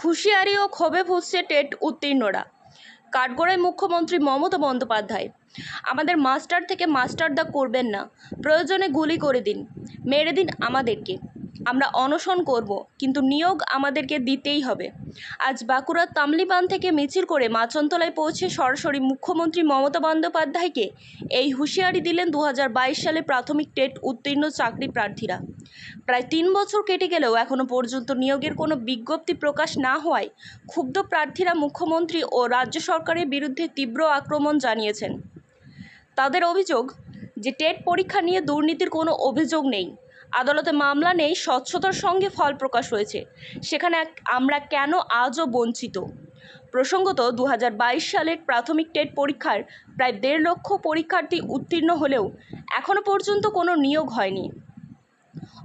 হুঁশিয়ারি ও ক্ষোভে ফুঁসছে টেট উত্তীর্ণরা। কাঠগড়ায় মুখ্যমন্ত্রী মমতা বন্দ্যোপাধ্যায়, আমাদের মাস্টার থেকে মাস্টারদা করবেন না, প্রয়োজনে গুলি করে দিন, মেরে দিন আমাদেরকে। আমরা অনশন করব, কিন্তু নিয়োগ আমাদেরকে দিতেই হবে। আজ বাঁকুড়ার তামলিবান থেকে মিছিল করে মাচনতলায় পৌঁছে সরাসরি মুখ্যমন্ত্রী মমতা বন্দ্যোপাধ্যায়কে এই হুঁশিয়ারি দিলেন দু হাজার বাইশ সালে প্রাথমিক টেট উত্তীর্ণ চাকরি প্রার্থীরা। প্রায় তিন বছর কেটে গেলেও এখনও পর্যন্ত নিয়োগের কোনো বিজ্ঞপ্তি প্রকাশ না হওয়ায় ক্ষুব্ধ প্রার্থীরা মুখ্যমন্ত্রী ও রাজ্য সরকারের বিরুদ্ধে তীব্র আক্রমণ জানিয়েছেন। তাদের অভিযোগ যে টেট পরীক্ষা নিয়ে দুর্নীতির কোনো অভিযোগ নেই। আদালতে মামলা নেই, স্বচ্ছতার সঙ্গে ফল প্রকাশ হয়েছে। সেখানে আমরা কেন আজও বঞ্চিত? প্রসঙ্গত দু হাজার বাইশ সালের প্রাথমিক টেট পরীক্ষার প্রায় দেড় লক্ষ পরীক্ষার্থী উত্তীর্ণ হলেও এখনও পর্যন্ত কোনো নিয়োগ হয়নি।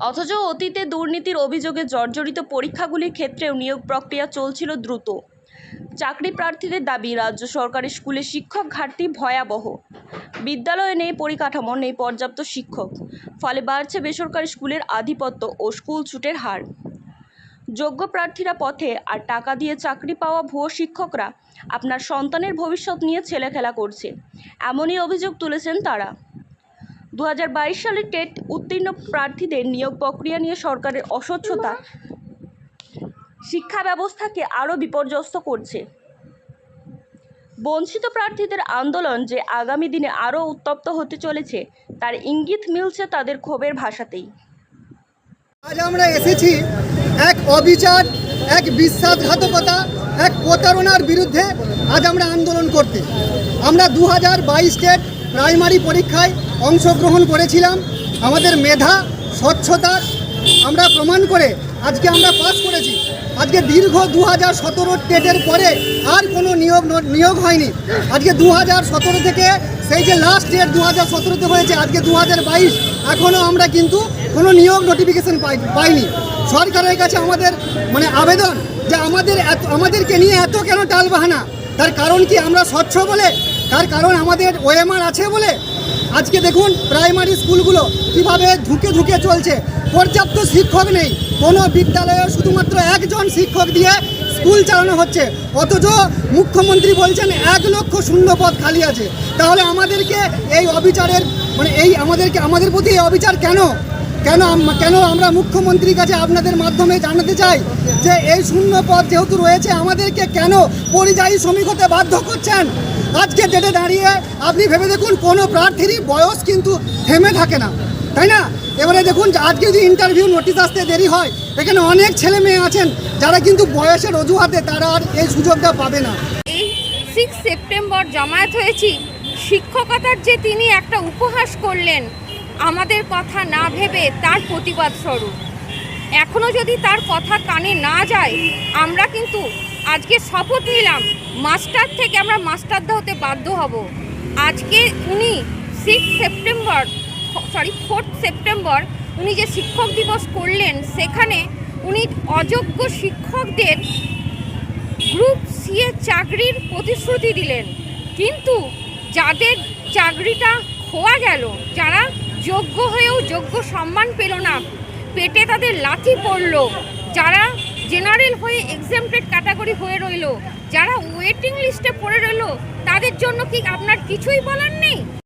অথচ অতীতে দুর্নীতির অভিযোগে জর্জরিত পরীক্ষাগুলির ক্ষেত্রেও নিয়োগ প্রক্রিয়া চলছিল দ্রুত। চাকরি প্রার্থীদের দাবি, রাজ্য সরকারি স্কুলে শিক্ষক ঘাটতি ভয়াবহ। বিদ্যালয়ে নেই পরিকাঠামো, নেই পর্যাপ্ত শিক্ষক। ফলে বাড়ছে বেসরকারি স্কুলের আধিপত্য ও স্কুল ছুটের হার। যোগ্য প্রার্থীরা পথে, আর টাকা দিয়ে চাকরি পাওয়া ভুয়ো শিক্ষকরা আপনার সন্তানের ভবিষ্যৎ নিয়ে ছেলেখেলা করছে। এমনই অভিযোগ তুলেছেন তারা। দু হাজার বাইশ সালে টেট উত্তীর্ণ প্রার্থীদের নিয়োগ প্রক্রিয়া নিয়ে সরকারের অস্বচ্ছতা শিক্ষা ব্যবস্থাকে আরও বিপর্যস্ত করছে। বঞ্চিত প্রার্থীদের আন্দোলন যে আগামী দিনে আরও উত্তপ্ত হতে চলেছে, তার ইঙ্গিত মিলছে তাদের ক্ষোভের ভাষাতেই। আজ আমরা এসেছি এক অবিচার, এক বিশ্বাসঘাতকতা, এক প্রতারণার বিরুদ্ধে আজ আমরা আন্দোলন করতে। আমরা দু হাজার বাইশের প্রাইমারি পরীক্ষায় অংশগ্রহণ করেছিলাম। আমাদের মেধা, স্বচ্ছতা আমরা প্রমাণ করে আজকে আমরা পাস করেছি। আজকে দীর্ঘ দু হাজার সতেরো টেটের পরে আর কোনো নিয়োগ নিয়োগ হয়নি। আজকে দু হাজার সতেরো থেকে সেই যে লাস্ট ডেট দু হাজার সতেরোতে হয়েছে, আজকে দু হাজার বাইশ এখনও আমরা কিন্তু কোনো নিয়োগ নোটিফিকেশন পাই পাইনি। সরকারের কাছে আমাদের মানে আবেদন যে আমাদের এত আমাদেরকে নিয়ে এত কেন টালবাহানা? তার কারণ কি আমরা স্বচ্ছ বলে তার কারণ আমাদের ওএমআর আছে বলে আজকে দেখুন প্রাইমারি স্কুলগুলো কীভাবে ধুকে ধুকে চলছে। পর্যাপ্ত শিক্ষক নেই। কোনো বিদ্যালয়ে শুধুমাত্র একজন শিক্ষক দিয়ে স্কুল চালানো হচ্ছে। অথচ মুখ্যমন্ত্রী বলছেন, এক লক্ষ শূন্য পদ খালি আছে। তাহলে আমাদেরকে এই অবিচারের মানে এই আমাদেরকে, আমাদের প্রতি এই অবিচার কেন? কেন কেন আমরা মুখ্যমন্ত্রীর কাছে আপনাদের মাধ্যমে জানাতে চাই যে এই শূন্য পদ যেহেতু রয়েছে, আমাদেরকে কেন পরিযায়ী শ্রমিক হতে বাধ্য করছেন? আজকে ডেটে দাঁড়িয়ে আপনি ভেবে দেখুন, কোনো প্রার্থীরই বয়স কিন্তু থেমে থাকে না, তাই না? এবারে দেখুন, আজকে যদি ইন্টারভিউ নোটিশ আসতে দেরি হয়, এখানে অনেক ছেলে মেয়ে আছেন, যারা কিন্তু বয়সের অজুহাতে তারা আর এই সুযোগটা পাবে না। এই সিক্স সেপ্টেম্বর জামায়াত হয়েছি, শিক্ষকতার যে তিনি একটা উপহাস করলেন আমাদের কথা না ভেবে তার প্রতিবাদ স্বরূপ। এখনও যদি তার কথা কানে না যায়, আমরা কিন্তু আজকে শপথ নিলাম, মাস্টার থেকে আমরা মাস্টারদা হতে বাধ্য হব। আজকে উনি six September sorry fourth September উনি যে শিক্ষক দিবস করলেন, সেখানে উনি অযোগ্য শিক্ষকদের গ্রুপ সি এর চাকরির প্রতিশ্রুতি দিলেন। কিন্তু যাদের চাকরিটা খোয়া গেল, যারা যোগ্য হয়েও যোগ্য সম্মান পেল না। পেটে তাদের লাথি পড়ল। যারা জেনারেল হয়ে এক্সামটেড ক্যাটাগরি হয়ে রইল, যারা ওয়েটিং লিস্টে পড়ে রইল, তাদের জন্য কি আপনার কিছুই বলার নেই?